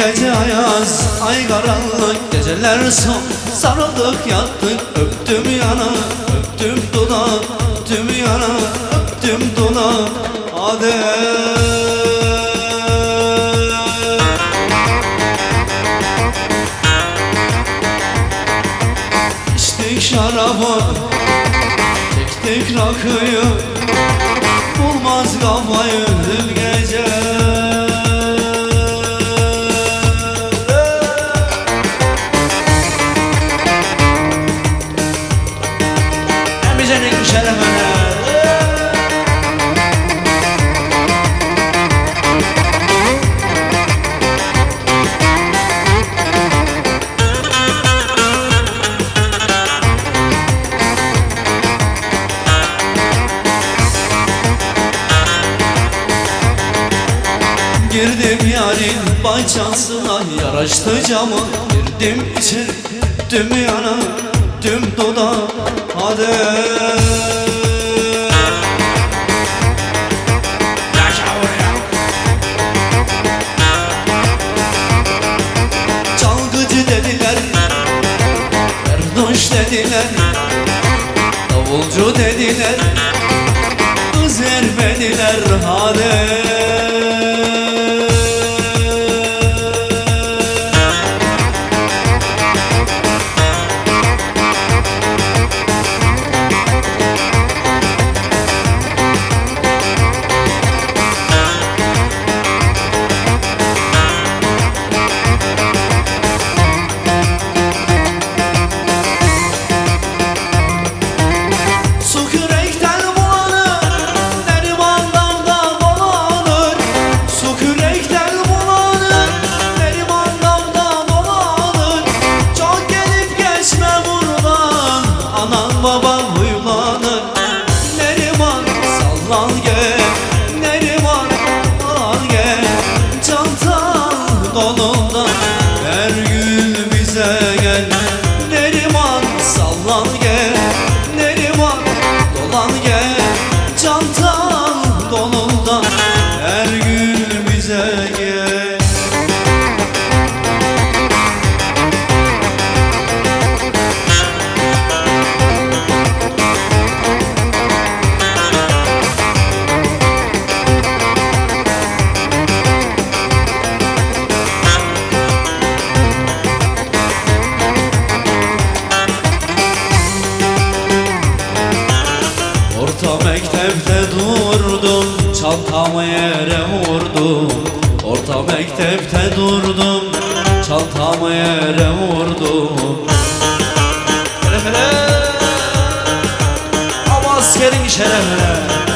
Gece ayaz, ay karanlık Geceler son, sarıldık yattık Öptüm yana, öptüm duna Öptüm yana, öptüm Hadi İçtik şarabı Çektik rakıyı. Bulmaz kafayı dün gece. Emice'nin şerefine Girdim yarın bahçesine yaraştı camı. Girdim içeri tüm yana tüm duda Hadi. Çalgıcı dediler Erdoş dediler. Davulcu dediler Kız vermediler hadi mektepte durdum Çantamı yere vurdum. Orta mektepte durdum Çantamı yere vurdum. Hele Ama askerin şerefine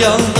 영영